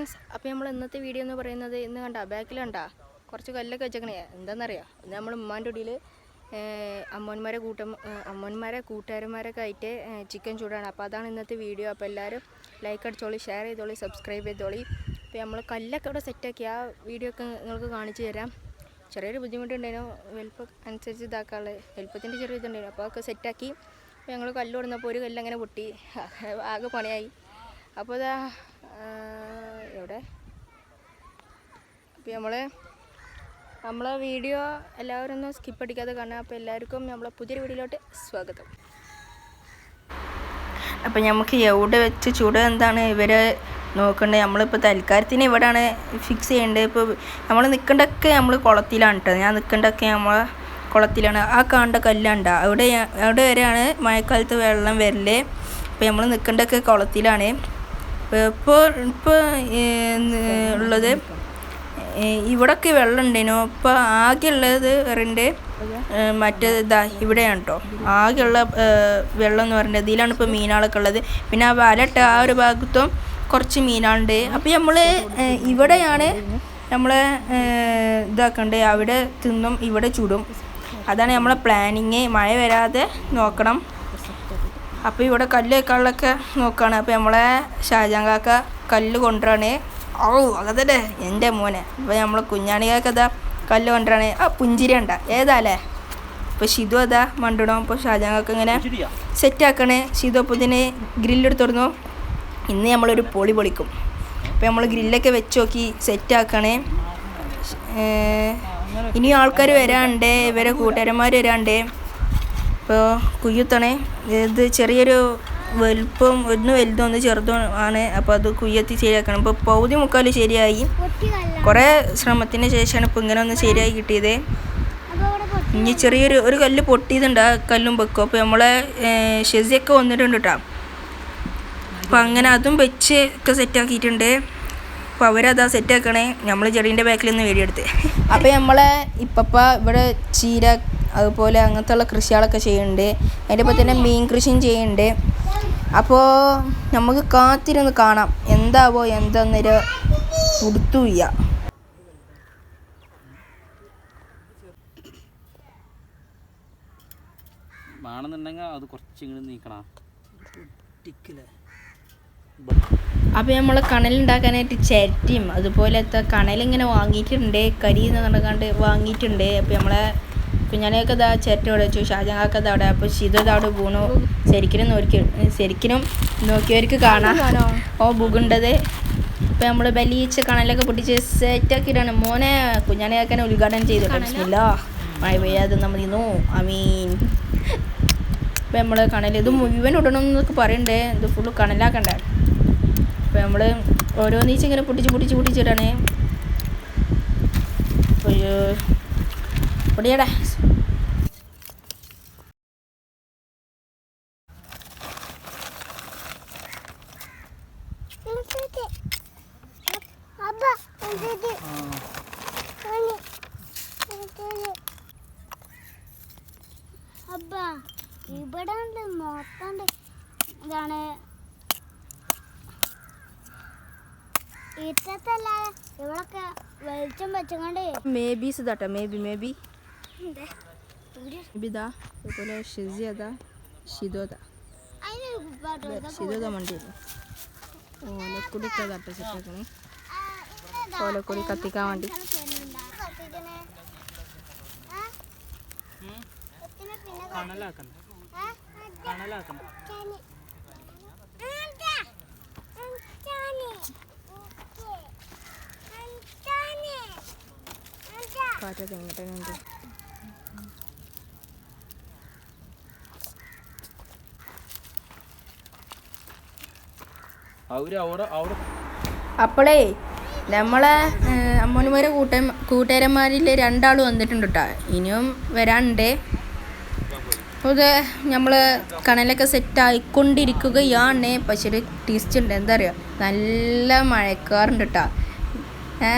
Friends അപ്പോൾ നമ്മൾ ഇന്നത്തെ വീഡിയോ എന്ന് പറയുന്നത് ഇന്ന് കണ്ട ബാക്കിൽ കണ്ട? കുറച്ച് കല്ലൊക്കെ വെച്ചേക്കണേ. എന്താണെന്നറിയാം ഇന്ന് നമ്മൾ ഉമ്മാന്റെ ഉടിയിൽ അമ്മോന്മാരെ കൂട്ടം അമ്മന്മാരെ കൂട്ടുകാരന്മാരൊക്കെ ആയിട്ട് ചിക്കൻ ചൂടാണ്. അപ്പോൾ അതാണ് ഇന്നത്തെ വീഡിയോ അപ്പോൾ എല്ലാവരും ലൈക്ക് അടിച്ചോളി ഷെയർ ചെയ്തോളി സബ്സ്ക്രൈബ് ചെയ്തോളി. അപ്പോൾ നമ്മൾ കല്ലൊക്കെ ഇവിടെ സെറ്റാക്കി ആ വീഡിയോ ഒക്കെ നിങ്ങൾക്ക് കാണിച്ചു തരാം. ചെറിയൊരു ബുദ്ധിമുട്ടുണ്ടായിരുന്നു. വലിപ്പം അനുസരിച്ച് ഇതാക്കാനുള്ള വലിപ്പത്തിന്റെ ചെറിയ ഇതുണ്ടായിരുന്നു. അപ്പോൾ അതൊക്കെ സെറ്റാക്കി ഞങ്ങൾ കല്ല് കൊടുന്നപ്പോൾ ഒരു കല്ല് അങ്ങനെ പൊട്ടി. ആകെ പണിയായി. അപ്പോൾ ഇതാ ആ, എവിടെ അപ്പോൾ നമ്മൾ നമ്മളെ വീഡിയോ എല്ലാവരും ഒന്ന് സ്കിപ്പ് അടിക്കാതെ കാണാം അപ്പോൾ എല്ലാവർക്കും നമ്മളെ പുതിയൊരു വീഡിയോയിലോട്ട് സ്വാഗതം. അപ്പം നമുക്ക് എവിടെ വെച്ച് ചൂട് എന്താണ് ഇവരെ നോക്കേണ്ടത് നമ്മളിപ്പോൾ തൽക്കാലത്തിന് ഇവിടെയാണ് ഫിക്സ് ചെയ്യേണ്ടത്. ഇപ്പോൾ നമ്മൾ നിൽക്കേണ്ടതൊക്കെ നമ്മൾ കുളത്തിലാണ് കേട്ടോ ഞാൻ നിൽക്കേണ്ടതൊക്കെ നമ്മൾ കുളത്തിലാണ്. ആ കാണേണ്ട കല്ലാണ്ട അവിടെ അവിടെ വരെയാണ് മഴക്കാലത്ത് വെള്ളം വരൽ. അപ്പോൾ നമ്മൾ നിൽക്കേണ്ടതൊക്കെ കുളത്തിലാണ്. ഇപ്പോൾ ഇപ്പോൾ ഉള്ളത് ഇവിടൊക്കെ വെള്ളം ഉണ്ടേനു ആകെ ഉള്ളത് പറയുന്നത് മറ്റേ ഇതാ ഇവിടെയാണ് കേട്ടോ ആകെയുള്ള വെള്ളം എന്ന് പറയുന്നത് ഇതിലാണ് ഇപ്പോൾ മീനുകളൊക്കെ ഉള്ളത്. പിന്നെ ആ വരട്ട് ആ ഒരു ഭാഗത്തും കുറച്ച് മീനാളുണ്ട്. അപ്പോൾ നമ്മൾ ഇവിടെയാണ് നമ്മൾ ഇതാക്കണ്ടേ. അവിടെ തിന്നും ഇവിടെ ചുടും. അതാണ് നമ്മളെ പ്ലാനിങ് മഴ വരാതെ നോക്കണം. അപ്പോൾ ഇവിടെ കല്ല് വെക്കാനുള്ളൊക്കെ നോക്കുകയാണ് അപ്പോൾ നമ്മളെ ഷാജാൻ കാക്ക കല്ല് കൊണ്ടുവരാണ്. ഓ അതല്ലേ എന്റെ മോനെ. അപ്പോൾ നമ്മൾ കുഞ്ഞാണി കാക്ക അതാ കല്ല് കൊണ്ടുവരാണ്. ആ പുഞ്ചിരി ഉണ്ട ഏതാല്ലേ? അപ്പോൾ ഷിതു അതാ മണ്ടിടണം അപ്പോൾ ഷാജാൻ കാക്ക ഇങ്ങനെ സെറ്റ് ആക്കണേ. ഷിതു അപ്പോൾ ഇതിന് ഗ്രില്ലെടുത്തിരുന്നു ഇന്ന് നമ്മളൊരു പൊളി പൊളിക്കും. അപ്പോൾ നമ്മൾ ഗ്രില്ലൊക്കെ വെച്ച് നോക്കി സെറ്റ് ആക്കണേ. ഇനി ആൾക്കാർ വരാണ്ടേ ഇവരെ കൂട്ടുകാരന്മാർ വരാണ്ട് ഇപ്പോൾ കുയ്യത്തണേ. ഇത് ചെറിയൊരു വലുപ്പം ഒന്ന് വലുതും ഒന്ന് ചെറുതും ആണ്. അപ്പോൾ അത് കുയ്യത്തി ശരിയാക്കണം. ഇപ്പോൾ പൗതി മുക്കാൽ ശരിയായി. കുറേ ശ്രമത്തിന് ശേഷമാണ് ഇപ്പോൾ ഇങ്ങനെ ഒന്ന് ശരിയായി കിട്ടിയത്. ഇനി ചെറിയൊരു ഒരു കല്ല് പൊട്ടിയതുണ്ട്. ആ കല്ലും വെക്കും. അപ്പോൾ നമ്മളെ ഷെസിയൊക്കെ വന്നിട്ടുണ്ട് കേട്ടോ അപ്പോൾ അങ്ങനെ അതും വെച്ച് ഒക്കെ സെറ്റാക്കിയിട്ടുണ്ട് അപ്പോൾ അവരതാ സെറ്റാക്കണേ നമ്മൾ ചെടീന്റെ ബാക്കിൽ നിന്ന് വേടിയെടുത്ത്. അപ്പോൾ നമ്മളെ ഇപ്പപ്പ ഇവിടെ ചീര അതുപോലെ അങ്ങനത്തെ ഉള്ള കൃഷികളൊക്കെ ചെയ്യുന്നുണ്ട്. അതിന്റെ ഒപ്പം തന്നെ മീൻ കൃഷിയും ചെയ്യുന്നുണ്ട്. അപ്പോൾ നമുക്ക് കാത്തിരുന്ന് കാണാം. എന്താവോ എന്തെന്നൊരു ഉടുത്തുയ്യ വേണമെന്നുണ്ടെങ്കിൽ അത് കുറച്ച് ഇങ്ങോട്ട് നീക്കണം. അപ്പോൾ നമ്മൾ കണലുണ്ടാക്കാനായിട്ട് ചിരട്ടിയും അതുപോലത്തെ കണലിങ്ങനെ വാങ്ങിയിട്ടുണ്ട്. കരി എന്ന് പറഞ്ഞാണ്ട് വാങ്ങിയിട്ടുണ്ട്. അപ്പോൾ നമ്മളെ കുഞ്ഞാനെയൊക്കെ ഇതാ ചേട്ടൻ അവിടെ വെച്ചു. ഷാജഹാക്ക് അത് അവിടെ. അപ്പോൾ ശിതു അത് അവിടെ വീണു ശരിക്കും നോക്കി ശരിക്കും നോക്കിയവർക്ക് കാണാം. ഓ ബുഗുണ്ടത്. അപ്പോൾ നമ്മൾ ബലിയിച്ച കണലൊക്കെ പൊട്ടിച്ച് സെറ്റാക്കിയിട്ടാണ് മോനെ കുഞ്ഞാനെയാക്കാൻ ഉദ്ഘാടനം ചെയ്തു. ബിസ്മില്ല. മഴ പെയ്യാതെ നമ്മൾ ഇന്നു. ഐ മീൻ അപ്പോൾ നമ്മൾ കണൽ ഇത് മുഴുവൻ ഇടണം എന്നൊക്കെ പറയണ്ടേ. ഇത് ഫുള്ള് കണലാക്കണ്ടേ? അപ്പോൾ നമ്മൾ ഓരോന്നീച്ച് ഇങ്ങനെ പൊട്ടിച്ച് പൊട്ടിച്ച് പൊട്ടിച്ചിട്ടാണ്. അയ്യോ. പൊടിയടാ. അബ്ബ ഇവിടെ ഉണ്ട് മൊത്തം ഇതാണ്. ഇത്തത്തല്ലാതെ ഇവിടൊക്കെ വെളിച്ചം വെച്ചങ്ങാണ്ട്. മേ ബി ഇതാട്ടോ മേ ബി മേ ബി ഇതാ അതുപോലെ ഷിസി അതാ ഷിതോ അതാ വണ്ടി ഓലക്കുടി ഒക്കെ തട്ട സെറ്റാക്കണേ ഓലക്കുടി കത്തിക്കാൻ വേണ്ടി കണലാക്കണം? കണലാക്കണം. കാറ്റൊക്കെ എങ്ങോട്ടുണ്ട് അവർ അവിടെ അവിടെ അപ്പോളേ നമ്മളെ അമ്മൂനുമാരെ കൂട്ട കൂട്ടുകാരന്മാരിൽ രണ്ടാൾ വന്നിട്ടുണ്ട് കേട്ടോ ഇനിയും വരാനുണ്ട്. അത് നമ്മൾ കണലൊക്കെ സെറ്റ് ആയിക്കൊണ്ടിരിക്കുകയാണ്. പക്ഷെ ഒരു ടേസ്റ്റ് ഉണ്ട്. എന്താ അറിയുക നല്ല മഴക്കാറുണ്ട് കേട്ടോ ഏ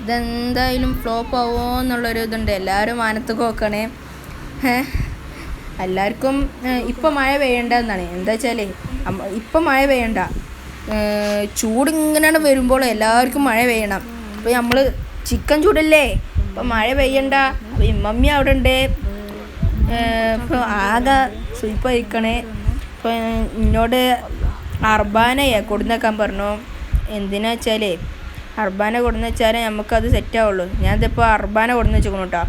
ഇതെന്തായാലും ഫ്ലോപ്പ് ആവുമോ എന്നുള്ളൊരു ഇതുണ്ട്. എല്ലാവരും മാനത്ത് നോക്കണേ. എല്ലാവർക്കും ഇപ്പം മഴ പെയ്യണ്ട എന്നാണ് എന്താ വെച്ചാൽ ഇപ്പം മഴ പെയ്യണ്ട. ചൂട് ഇങ്ങനെ വരുമ്പോൾ എല്ലാവർക്കും മഴ പെയ്യണം. അപ്പോൾ നമ്മൾ ചിക്കൻ ചൂടല്ലേ? അപ്പോൾ മഴ പെയ്യണ്ട. അപ്പോൾ ഇമ്മമ്മി അവിടെ ഉണ്ട് ഇപ്പോൾ ആകെ സുയിപ്പഴിക്കണേ ഇപ്പൊ എന്നോട് അർബാനയെ കൊടുന്നേക്കാൻ പറഞ്ഞു. എന്തിനാ വെച്ചാലേ അർബാന കൊടുന്ന് വെച്ചാലേ നമുക്കത് സെറ്റ് ആവുള്ളൂ. ഞാനിതിപ്പോൾ അർബാന കൊടുന്ന് വെച്ചേക്കണം കേട്ടോ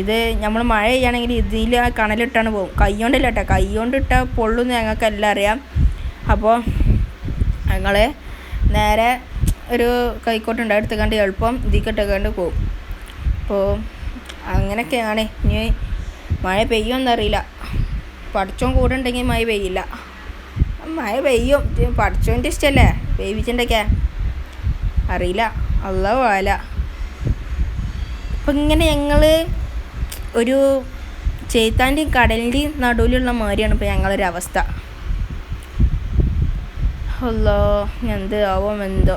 ഇത് നമ്മൾ മഴ ചെയ്യുകയാണെങ്കിൽ ഇതിൽ കണലിട്ടാണ് പോകും കൈ കൊണ്ടല്ല കേട്ടോ കൈ കൊണ്ടിട്ടാൽ പൊള്ളുന്ന് ഞങ്ങൾക്ക് എല്ലാം അറിയാം. അപ്പോൾ ഞങ്ങൾ നേരെ ഒരു കൈക്കോട്ടുണ്ട് എടുത്തുകൊണ്ട് എളുപ്പം ഇതിക്കിട്ടേക്കാണ്ട് പോകും അപ്പോൾ അങ്ങനെയൊക്കെയാണ്. ഇനി മഴ പെയ്യുമെന്നറിയില്ല പഠിച്ചോൻ കൂടെ ഉണ്ടെങ്കിൽ മഴ പെയ്യില്ല. മഴ പെയ്യും. പഠിച്ചോന്റെ ഇഷ്ടമല്ലേ പെയ്യിച്ചിട്ടൊക്കെ അറിയില്ല. അല്ല വാല. അപ്പം ഇങ്ങനെ ഞങ്ങൾ ഒരു ചേത്താന്റെയും കടലിന്റെയും നടുവിലുള്ള മാതിരിയാണ് ഇപ്പോൾ ഞങ്ങളൊരു അവസ്ഥ അല്ലോ എന്ത് ആവും എന്തോ.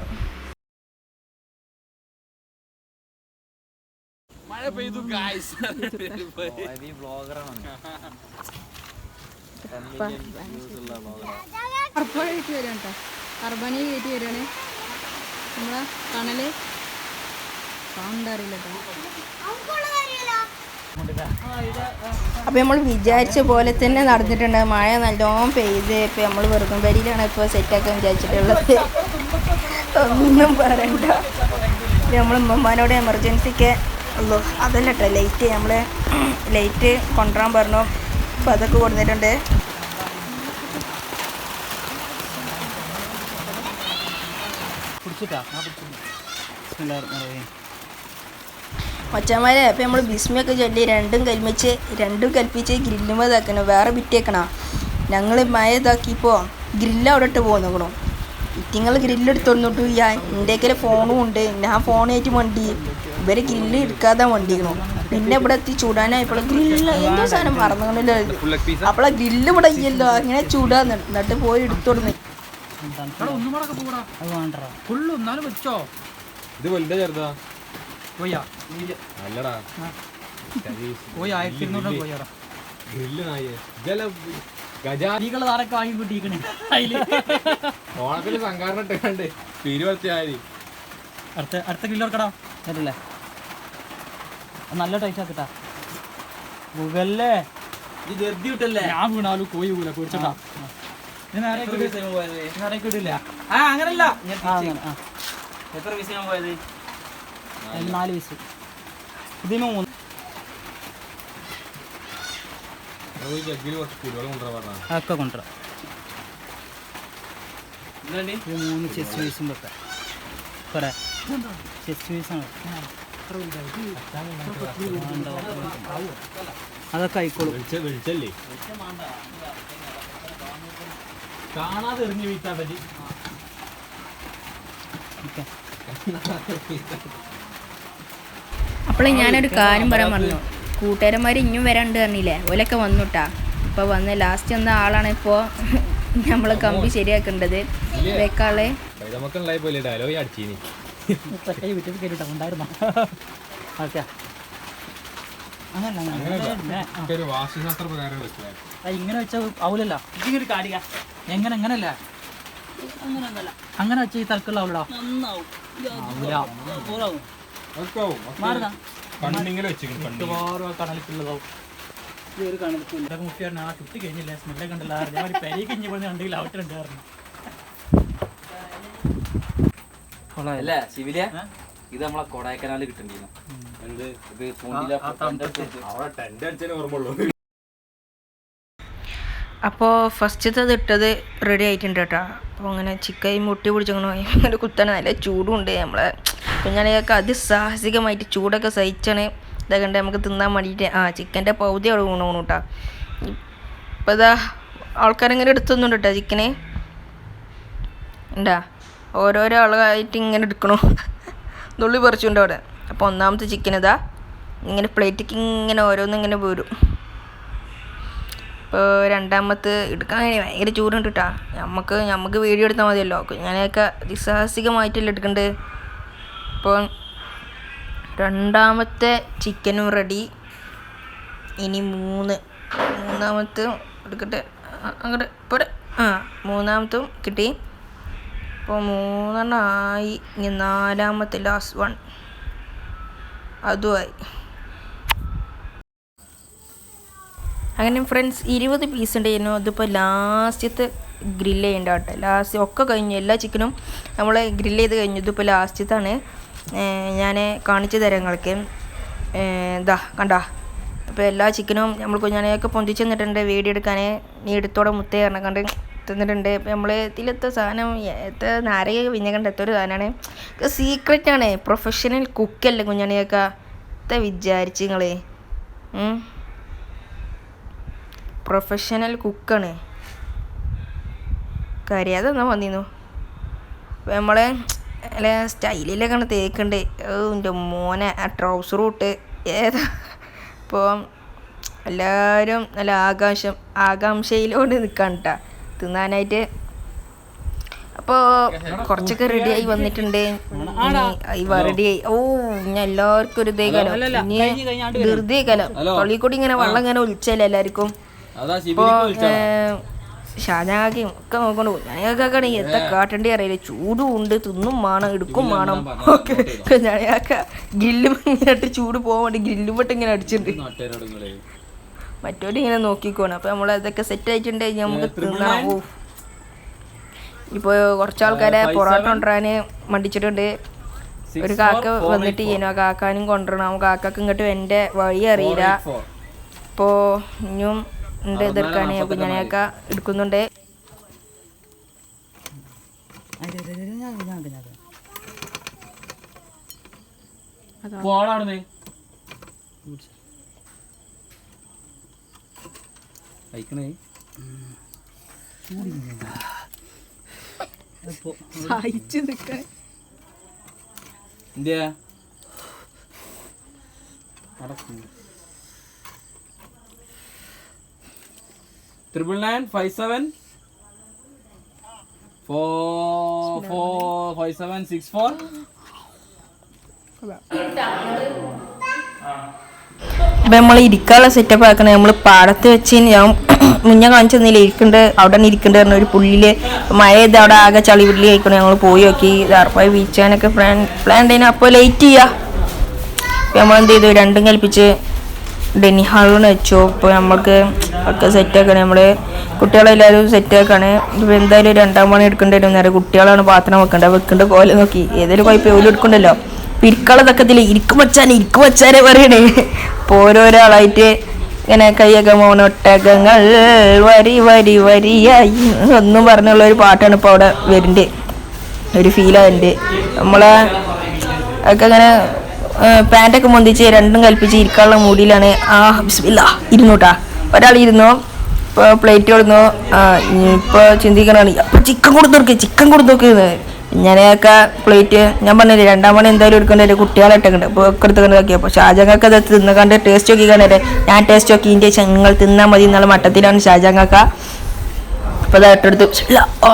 മഴ പെയ്തു ഗായ്സ് അർബാനായിട്ട് വരാം കേട്ടോ. അർബാനി കയറ്റി നമ്മളെ കണൽ കേട്ടോ. കാര്യമല്ലോ അപ്പോൾ നമ്മൾ വിചാരിച്ച പോലെ തന്നെ നടന്നിട്ടുണ്ട്. മഴ നല്ലോണം പെയ്ത് ഇപ്പോൾ നമ്മൾ വെറുതും വരിയിലാണ് ഇപ്പോൾ സെറ്റാക്കാൻ വിചാരിച്ചിട്ടുള്ളത്. ഒന്നും പറയണ്ട. നമ്മൾ ഉമ്മമാനോട് എമർജൻസിക്ക് ഉള്ളൂ അതല്ല കേട്ടോ ലൈറ്റ് നമ്മൾ ലൈറ്റ് കൊണ്ടുവരാൻ പറഞ്ഞു. അപ്പോൾ അതൊക്കെ കൊടുത്തിട്ടുണ്ട്. പിടിച്ചിട്ടാ മച്ചന്മാരെ അപ്പം നമ്മൾ ബിസ്മിയൊക്കെ ചൊല്ലി രണ്ടും കൽമിച്ച് രണ്ടും കൽപ്പിച്ച് ഗ്രില്ല് ഇതാക്കണം. വേറെ വിറ്റേക്കണം ഞങ്ങൾ മഴ ഇതാക്കിയപ്പോൾ ഗ്രില്ല് അവിടെ ഇട്ട് പോന്നിക്കണു. ഇറ്റിങ്ങൾ ഗ്രില്ല് എടുത്തോണ്ടിട്ടു ഞാൻ എന്റെ ഫോണും ഉണ്ട്. ഞാൻ ഫോണായിട്ട് വണ്ടി ഇവരെ ഗ്രില്ല് എടുക്കാതെ വണ്ടിയിരുന്നു പിന്നെ ഇവിടെ എത്തി ചൂടാനായപ്പോൾ ഗ്രില്ല് എന്തോ സാധനം മറന്നുകൊണ്ടല്ലോ അപ്പോളെ ഗ്രില്ല് ഇവിടെ ഇല്ലല്ലോ. അങ്ങനെ ചൂടാന്ന് എന്നിട്ട് പോയി എടുത്തോടുന്നു ഇത് വലുതാ ചെറുതാ? പോയാ? അല്ലടാ. പോയി ആയിരത്തി ഇരുന്നൂറ് പോയാ ഗ്രില്ല് നായേ. ഇതെല്ലാം ഗജാ നീകൾ താരൊക്കെ വാങ്ങി കൂട്ടിക്കണേ അതിൽ. ഓണത്തിന് സംഘാടനം ഇട്ടുകൊണ്ട് പിരി വളർത്തിയാൽ അടുത്ത അടുത്ത കിലോ ഇറക്കടാ അതല്ലേ നല്ല ടൈറ്റ് ആക്കട്ടാ. മുകല്ലേ ഇത് എർതി വിട്ടല്ലേ? ഞാൻ വീണാലും കോയി വീല കുറിച്ചട്ടാ ഇടില്ല ആ. അങ്ങനല്ല. എത്ര പീസ് പോയത്? നാല് പീസ് ഇതിന് മൂന്ന്. ഒക്കെ കൊണ്ടുവരാം. ഇത് മൂന്ന് ചെസ് പീസും വെക്കാം. കുറെ. ചെസ് പീസാണ് അതൊക്കെ ആയിക്കോളും. കാണാതെ എറിഞ്ഞു വീട്ടാൻ പറ്റി. ഓക്കെ. അപ്പോൾ ഞാനൊരു കാര്യം പറയാൻ പറഞ്ഞു. കൂട്ടുകാരന്മാർ ഇനിയും വരാണ്ട് പറഞ്ഞില്ലേ? ഓലൊക്കെ വന്നുട്ടാ. ഇപ്പോൾ വന്ന് ലാസ്റ്റ് വന്ന ആളാണ് ഇപ്പോ നമ്മളെ കമ്പി ശരിയാക്കേണ്ടത്. വെക്കാളെ അങ്ങനല്ല വെച്ചാൽ ഇങ്ങനെ വെച്ചാൽ ആവൂലല്ല ഇതിങ്ങനെ കാടിക എങ്ങനെ എങ്ങനല്ല അങ്ങനെ വെച്ച ഈ തിരക്കുള്ള ആവൂലോ. കണ്ണിങ്ങനെ കടലിക്കുള്ളതാവും ഈ ഒരു ആ ചുറ്റി കഴിഞ്ഞില്ല? സ്മെല്ലെ കണ്ടില്ല ഞാൻ ഒരു പെരി കഴിഞ്ഞ പോലെ കണ്ടെങ്കിൽ അവിട്ടുണ്ടായിരുന്നു അല്ല സിവിലിയ ഇത് നമ്മളെ കൊടൈക്കനാല് കിട്ടണ്ടിരുന്നു എന്ത്? ഇത് ടെന്റ് അടിച്ചതിന് ഓർമ്മയുള്ളൂ. അപ്പോൾ ഫസ്റ്റത്തത് ഇട്ടത് റെഡി ആയിട്ടുണ്ട് കേട്ടോ. അപ്പോൾ അങ്ങനെ ചിക്കൻ മുട്ടി പിടിച്ചങ്ങനെ അങ്ങനെ കുത്തണ നല്ല ചൂടുണ്ട് നമ്മളെ. കുഞ്ഞാണിയൊക്കെ അതിസാഹസികമായിട്ട് ചൂടൊക്കെ സഹിച്ചാണ് ഇതൊക്കെ ഉണ്ട് നമുക്ക് തിന്നാൻ വേണ്ടിയിട്ട് ആ ചിക്കന്റെ പൗതി അവിടെ വീണു കേട്ടോ ഇപ്പം ഇതാ ആൾക്കാരിങ്ങനെ എടുത്തൊന്നുണ്ട് കേട്ടോ ചിക്കനെ. ഉണ്ടാ ഓരോരോ ആളായിട്ട് ഇങ്ങനെ എടുക്കണു. നുള്ളി പറിച്ചുണ്ട് അവിടെ. അപ്പോൾ ഒന്നാമത്തെ ചിക്കൻ ഇതാ ഇങ്ങനെ പ്ലേറ്റിക്ക് ഇങ്ങനെ ഓരോന്നും ഇങ്ങനെ ഇപ്പോൾ രണ്ടാമത്തെ എടുക്കാൻ ഭയങ്കര ചൂടുണ്ട് കേട്ടാ നമുക്ക് നമുക്ക് വീഡിയോ എടുത്താൽ മതിയല്ലോ. ഞാനൊക്കെ അതിസാഹസികമായിട്ടല്ലേ എടുക്കണ്ടത്? ഇപ്പോൾ രണ്ടാമത്തെ ചിക്കനും റെഡി ഇനി മൂന്ന്. മൂന്നാമത്തെ എടുക്കട്ടെ. അങ്ങോട്ട് പോരെ. ആ മൂന്നാമത്തും കിട്ടി. അപ്പോൾ മൂന്നെണ്ണം ആയി. ഇനി നാലാമത്തെ ലാസ്റ്റ് വൺ അതുമായി. അങ്ങനെ ഫ്രണ്ട്സ് ഇരുപത് പീസ് ഉണ്ടായിരുന്നു. അതിപ്പോൾ ലാസ്റ്റത്തെ ഗ്രില്ല് ചെയ്യേണ്ട കേട്ടോ. ലാസ്റ്റ് ഒക്കെ കഴിഞ്ഞു. എല്ലാ ചിക്കനും നമ്മൾ ഗ്രില്ല് ചെയ്ത് കഴിഞ്ഞു. ഇതിപ്പോൾ ലാസ്റ്റത്താണ് ഞാൻ കാണിച്ചു തരാം നിങ്ങൾക്ക് ഇതാ കണ്ടാ. അപ്പോൾ എല്ലാ ചിക്കനും നമ്മൾ കുഞ്ഞാനെയൊക്കെ പൊന്തിച്ച് തന്നിട്ടുണ്ട്. വീഡിയോ എടുക്കാൻ നീ എടുത്തോടെ മുത്തേ കാരണം കണ്ട് തന്നിട്ടുണ്ട്. അപ്പോൾ നമ്മൾ ഇതിലെത്ത സാധനം എത്ര നാരക വിഞ്ഞ എത്തൊരു സാധനമാണ് ആണ്. പ്രൊഫഷണൽ കുക്കല്ലേ കുഞ്ഞാനെയൊക്കെ. എത്ര വിചാരിച്ച് നിങ്ങൾ പ്രൊഫഷണൽ കുക്കാണ് കരയാതെ എന്നാ വന്നിരുന്നു അപ്പോൾ നമ്മളെ അല്ല സ്റ്റൈലിലൊക്കെ തേക്കണ്ടേ. ഓ എന്റെ മോനെ ആ ട്രൗസർ ഇട്ട് ഏതാ? ഇപ്പോൾ എല്ലാവരും നല്ല ആകാശം ആകാംക്ഷയിലോട് നിൽക്കാൻ കേട്ടാ തിന്നാനായിട്ട്. അപ്പോൾ കുറച്ചൊക്കെ റെഡിയായി വന്നിട്ടുണ്ട്. ഇവ റെഡിയായി ഓ ഞാൻ എല്ലാവർക്കും ഒരു ഇതേ കലം ഇനി ധൃതി കലം തൊള്ളിക്കൂടി ഇങ്ങനെ വെള്ളം ഇങ്ങനെ ഒലിച്ചല്ലേ എല്ലാവർക്കും? അതാ ഇപ്പോൾ ഷാജാക്കും ഒക്കെ നോക്കണു. ഞങ്ങൾക്കൊക്കെ എന്താ കാട്ടേണ്ടി അറിയില്ല? ചൂടും ഉണ്ട് തിന്നും വേണം എടുക്കും വേണം ഓക്കെ ഞങ്ങൾക്ക് ഇങ്ങനെ ചൂട് പോകാൻ വേണ്ടി ഗ്രില്ലും പെട്ട് ഇങ്ങനെ അടിച്ചിട്ടുണ്ട്. മറ്റോര് ഇങ്ങനെ നോക്കിക്കോണം. അപ്പൊ നമ്മൾ അതൊക്കെ സെറ്റ് ആയിട്ടുണ്ടെങ്കിൽ നമുക്ക് തിന്നാവൂ ഓ. ഇപ്പോൾ കുറച്ച് ആൾക്കാരെ പൊറോട്ട കൊണ്ടുവരാന് മടിച്ചിട്ടുണ്ട് ഒരു കാക്ക വന്നിട്ട് ചെയ്യുന്നു ആ കാക്കാനും കൊണ്ടുവരണം. കാക്കക്ക് ഇങ്ങോട്ട് എന്റെ വഴി അറിയില്ല. ഇപ്പോൾ ഇനിയും ഉണ്ട് എതിർക്കാൻ കുഞ്ഞനെയൊക്കെ എടുക്കുന്നുണ്ട്. എന്തിയാ? Triple nine five seven four four five seven six four അപ്പം നമ്മൾ ഇരിക്കാനുള്ള സെറ്റപ്പ് ആക്കണേ. നമ്മൾ പാടത്ത് വെച്ച് ഞാൻ മുന്നേ കാണിച്ചു തന്നില്ല ഇരിക്കുന്നുണ്ട് അവിടെ തന്നെ ഇരിക്കുന്നുണ്ട് പറഞ്ഞ ഒരു പുള്ളിൽ മഴ ചെയ്ത് അവിടെ ആകെ ചളി പുള്ളി ആയിക്കണേ. ഞങ്ങൾ പോയി നോക്കി. ദാർപ്പായി വീഴ്ചാനൊക്കെ പ്ലാൻ പ്ലാൻ ഉണ്ടായി അപ്പോൾ ലേറ്റ് ചെയ്യാ. ഇപ്പൊ നമ്മളെന്ത് ചെയ്തു? രണ്ടും കൽപ്പിച്ച് ഡെന്നി ഹാളിൽ വെച്ചു. ഇപ്പൊ നമ്മൾക്ക് ഒക്കെ സെറ്റാക്കണേ നമ്മൾ കുട്ടികളെല്ലാവരും സെറ്റാക്കാണ് ഇപ്പോൾ എന്തായാലും രണ്ടാം മണി എടുക്കേണ്ടി വരും. നേരെ കുട്ടികളാണ് പാത്രം വെക്കേണ്ടത്. വെക്കേണ്ട കോല നോക്കി. ഏതെങ്കിലും കുഴപ്പം ഓലും എടുക്കണ്ടല്ലോ. പിരിക്കളതൊക്കെ ഇതിൽ ഇരിക്കും വച്ചാൽ ഇരിക്കും പറയണേ. ഇപ്പൊ ഓരോരാളായിട്ട് ഇങ്ങനെ കൈയൊക്കെ മോനൊട്ടകങ്ങൾ വരി വരി വരിയായി. ഒന്നും പറഞ്ഞുള്ള ഒരു പാട്ടാണ് ഇപ്പോൾ അവിടെ വരുന്നുണ്ട് ഒരു ഫീലാകുന്നുണ്ട് നമ്മളെ ഒക്കെ അങ്ങനെ പാന്റൊക്കെ മുന്തിച്ച് രണ്ടും കൽപ്പിച്ച് ഇരിക്കാനുള്ള മൂടിയിലാണ്. ആ ബിസ്മില്ല. ഇരുന്നൂട്ടാ. ഒരാൾ ഇരുന്നു ഇപ്പോൾ പ്ലേറ്റ് കൊടുന്നു ഇപ്പോൾ ചിന്തിക്കണാണ് അപ്പോൾ ചിക്കൻ കൊടുത്തു നോക്കി ചിക്കൻ കൊടുത്തു നോക്കുന്നത് ഞാനൊക്കെ പ്ലേറ്റ് ഞാൻ പറഞ്ഞില്ലേ രണ്ടാം മണി എന്തായാലും എടുക്കണ്ടേ കുട്ടികളെ ഇട്ടേക്കണ്ട്. അപ്പോൾ ഒക്കെ എടുത്തുകൊണ്ട് നോക്കി അപ്പോൾ ഷാജാങ്ങൾക്ക് അത് തിന്ന് കണ്ട് ടേസ്റ്റ് നോക്കി കണ്ടേ. ഞാൻ ടേസ്റ്റ് നോക്കി. ഇന്ത്യ ഞങ്ങൾ തിന്നാൽ മതി എന്നുള്ള മട്ടത്തിലാണ് ഷാജാങ്ങക്ക അപ്പോൾ അത് ഇട്ടെടുത്ത്. ഓ.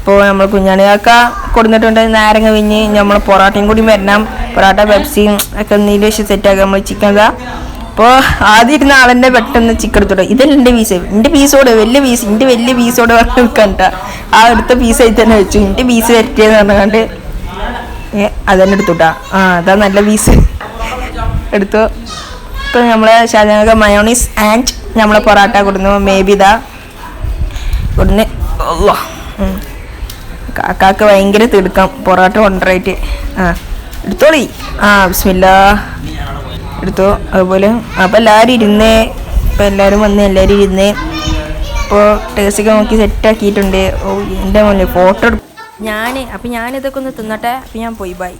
ഇപ്പോൾ നമ്മൾ കുഞ്ഞാണിയൊക്കെ കൊടുത്തിട്ടുണ്ട് നാരങ്ങ വിഞ്ഞ്. നമ്മൾ പൊറോട്ടയും കൂടി വരണം. പൊറോട്ട പെപ്സിയും ഒക്കെ നീൽ സെറ്റാക്കുക നമ്മൾ ചിക്കൻ അപ്പോൾ ആദ്യം ഇരുന്ന ആളെന്നെ പെട്ടെന്ന് ചിക്കൻ എടുത്തോട്ടെ ഇതല്ല എന്റെ പീസ് എന്റെ പീസോട് വലിയ പീസ് എന്റെ വലിയ പീസോട് പറഞ്ഞു നിൽക്കണ്ട ആ എടുത്ത പീസ് ആയി തന്നെ വെച്ചു. എന്റെ പീസ് വരട്ടിയെന്ന് പറഞ്ഞുകൊണ്ട് ഏ അതന്നെ എടുത്തുട്ടാ. ആ അതാ നല്ല പീസ് എടുത്തു. ഇപ്പം നമ്മളെ ഷാജാനൊക്കെ മയോണീസ് ആൻഡ് നമ്മളെ പൊറാട്ട കൊടുന്നു. മേ ബി ഇതാ കൊടുന്ന്. കാക്കാക്ക് ഭയങ്കര തിടുക്കം. പൊറോട്ട കൊണ്ടുവരായിട്ട് ആ എടുത്തോളി. ആ ബിസ്മില്ല. എടുത്തു. അതുപോലെ അപ്പം എല്ലാവരും ഇരുന്നേ ഇപ്പം എല്ലാവരും വന്ന് എല്ലാവരും ഇരുന്നേ ഇപ്പോൾ ടേസ്റ്റൊക്കെ നോക്കി സെറ്റാക്കിയിട്ടുണ്ട് ഓ എന്റെ മോനെ ഫോട്ടോ എടുക്കും ഞാൻ അപ്പം ഞാനിതൊക്കെ ഒന്ന് തിന്നട്ടെ? അപ്പം ഞാൻ പോയി ബൈ